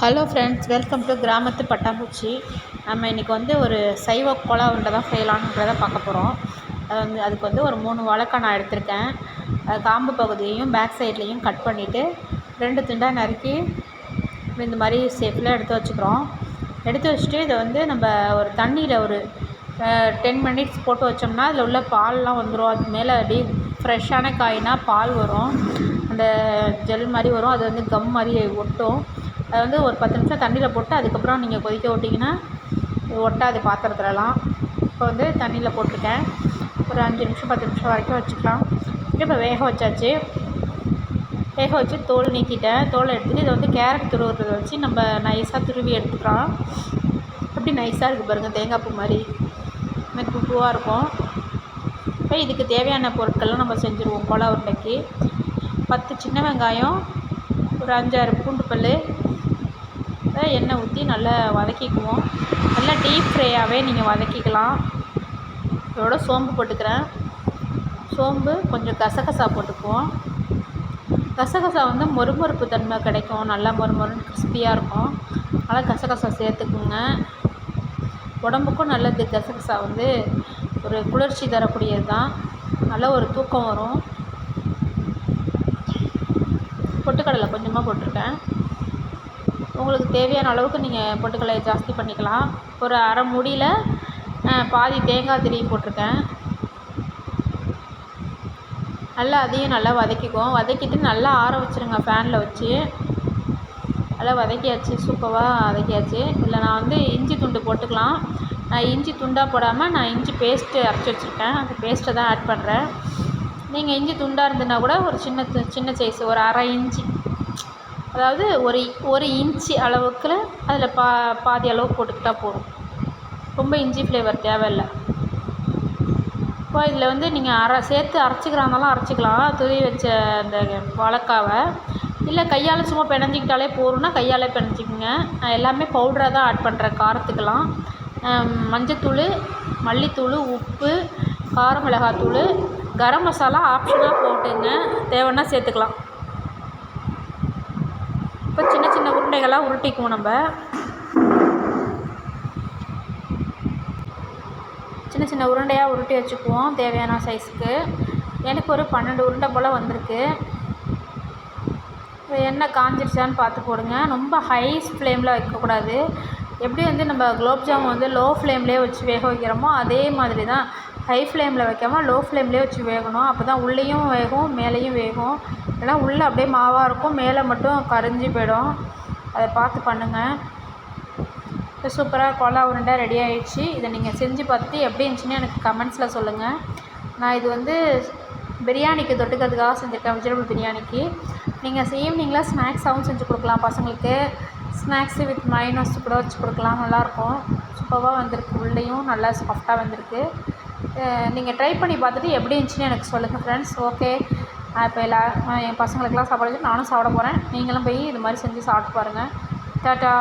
Hello friends welcome to கிராமத்து பட்டாம்பூச்சி. நம்ம இன்றைக்கி வந்து ஒரு சைவ கொலா உண்டை தான் செய்யலான்றத பார்க்க போகிறோம் அது வந்து அதுக்கு வந்து ஒரு மூணு வழக்கம் நான் எடுத்திருக்கேன். காம்பு பகுதியையும் பேக் சைட்லேயும் கட் பண்ணிவிட்டு ரெண்டு துண்டாக நறுக்கி இந்த மாதிரி ஷேப்பில் எடுத்து வச்சுக்கிறோம். எடுத்து வச்சுட்டு இதை வந்து நம்ம ஒரு தண்ணியில் ஒரு டென் மினிட்ஸ் போட்டு வச்சோம்னா அதில் உள்ள பால்லாம் வந்துடும் அது மேலே அப்படியே ஃப்ரெஷ்ஷான காய்னால் பால் வரும். அந்த ஜெல் மாதிரி வரும். அது வந்து கம் மாதிரி ஒட்டும். அதை வந்து ஒரு பத்து நிமிஷம் தண்ணியில் போட்டு அதுக்கப்புறம் நீங்கள் கொதிக்க விட்டிங்கன்னா ஒட்டாது பாத்திரத்துலலாம். இப்போ வந்து தண்ணியில் போட்டிருக்கேன். ஒரு அஞ்சு நிமிஷம் பத்து நிமிஷம் வரைக்கும் வச்சுக்கலாம். இப்போ வேக வச்சாச்சு. வேக வச்சு தோல் நீக்கிட்டேன். தோலை எடுத்துகிட்டு இதை வந்து கேரட் துருவுறதை வச்சு நம்ம நைஸாக துருவி எடுத்துக்கலாம். அப்படி நைஸாக இருக்குது பாருங்கள் தேங்காய் பூ மாதிரி. மெத்து பூவாக இருக்கும். இப்போ இதுக்கு தேவையான பொருட்கள்லாம் நம்ம செஞ்சுருவோம் கொலை உருண்டைக்கு பத்து சின்ன வெங்காயம் ஒரு அஞ்சாறு பூண்டு பல் எண்ணெய் ஊற்றி நல்லா வதக்கிக்குவோம். நல்லா டீப் ஃப்ரையாகவே நீங்கள் வதக்கிக்கலாம். இதோட சோம்பு போட்டுக்கிறேன். சோம்பு கொஞ்சம் கசகசா போட்டுக்குவோம். கசகசா வந்து மொறுமொறுப்பு தன்மை கிடைக்கும். நல்லா மொறுமொறுன்னு கிறிஸ்பியாக இருக்கும். அதனால் கசகசா சேர்த்துக்குங்க. உடம்புக்கும் நல்லது. கசகசா வந்து ஒரு குளிர்ச்சி தரக்கூடியது தான் நல்ல ஒரு தூக்கம் வரும். பொட்டுக்கடலை கொஞ்சமாக போட்டிருக்கேன். உங்களுக்கு தேவையான அளவுக்கு நீங்கள் பொட்டுக்கடலையை ஜாஸ்தி பண்ணிக்கலாம். ஒரு அரை மூடியில் பாதி தேங்காய் திருவி போட்டிருக்கேன். நல்லா அதையும் நல்லா வதக்கிக்குவோம். வதக்கிட்டு நல்லா ஆற வச்சுருங்க ஃபேனில் வச்சு. நல்லா வதக்கியாச்சு சூப்பராக வதக்கியாச்சு. இதில் நான் வந்து இஞ்சி துண்டு போட்டுக்கலாம். நான் இஞ்சி துண்டாக போடாமல் நான் இஞ்சி பேஸ்ட்டு அரைச்சி வச்சுருக்கேன். அந்த பேஸ்ட்டை தான் ஆட் பண்ணுறேன் நீங்கள் இஞ்சி துண்டாக இருந்ததுன்னா கூட ஒரு சின்ன சின்ன சைஸ் ஒரு அரை இஞ்சி. அதாவது ஒரு ஒரு இன்ச்சு அளவுக்குள்ள அதில் பா பாதி அளவு போட்டுக்கிட்டால் போதும். ரொம்ப இஞ்சி ஃப்ளேவர் தேவையில்லை. இப்போ இதில் வந்து நீங்கள் அரை சேர்த்து அரைச்சிக்கிறாந்தாலும் அரைச்சிக்கலாம். துவி வச்ச அந்த வாழைக்காவை. இல்லை கையால் சும்மா பிணைஞ்சிக்கிட்டாலே போதும்னா கையாலே பிணைஞ்சிக்கோங்க. நான் எல்லாமே பவுடராக தான் ஆட் பண்ணுறேன் காரத்துக்கெல்லாம். மஞ்சத்தூள் மல்லித்தூள் உப்பு கார மிளகாத்தூள் கரம் மசாலா ஆப்ஷனாக போட்டுங்க. தேவைன்னா சேர்த்துக்கலாம் இப்போ சின்ன சின்ன உருண்டைகளாக உருட்டிக்குவோம் நம்ம. சின்ன சின்ன உருண்டையாக உருட்டி வச்சுக்குவோம் தேவையான சைஸுக்கு எனக்கு ஒரு பன்னெண்டு உருண்டை போல் வந்திருக்கு. எண்ணெய் காஞ்சிருச்சான்னு பார்த்து போடுங்க. ரொம்ப ஹை ஃப்ளேமில் வைக்கக்கூடாது. எப்படி வந்து நம்ம குலோப் ஜாமுன் வந்து லோ ஃப்ளேம்லேயே வச்சு வேக வைக்கிறோமோ அதே மாதிரி தான் ஹை ஃப்ளேமில் வைக்காமல் லோ ஃப்ளேம்லேயே வச்சு வேகணும். அப்போ தான் உள்ளேயும் வேகும் மேலேயும் வேகும். ஏன்னா உள்ளே அப்படியே மாவாக இருக்கும் மேலே மட்டும் கரைஞ்சி போயிடும். அதை பார்த்து பண்ணுங்கள் இப்போ சூப்பராக கோலா உருண்டை ரெடி ஆகிடுச்சு இதை நீங்கள் செஞ்சு பார்த்துட்டு எப்படி இருந்துச்சுன்னு எனக்கு கமெண்ட்ஸில் சொல்லுங்கள் நான் இது வந்து பிரியாணிக்கு தொட்டுக்கிறதுக்காக செஞ்சுருக்கேன் வெஜிடபிள் பிரியாணிக்கு. நீங்கள் ஈவினிங்கில் ஸ்நாக்ஸாகவும் செஞ்சு கொடுக்கலாம். பசங்களுக்கு ஸ்நாக்ஸு வித் மைனஸ் கூட வச்சு கொடுக்கலாம். நல்லாயிருக்கும் சூப்பராக வந்திருக்கு. உள்ளேயும் நல்லா சாஃப்டாக வந்திருக்கு. நீங்கள் ட்ரை பண்ணி பார்த்துட்டு எப்படி இருந்துச்சுன்னு எனக்கு சொல்லுங்கள் ஃப்ரெண்ட்ஸ் ஓகே இப்போ எல்லா என் பசங்களுக்கெல்லாம் சாப்பாடு வச்சு நானும் சாப்பிட போகிறேன் நீங்களும் போய் இது மாதிரி செஞ்சு சாப்பிட்டு பாருங்கள் டாட்டா.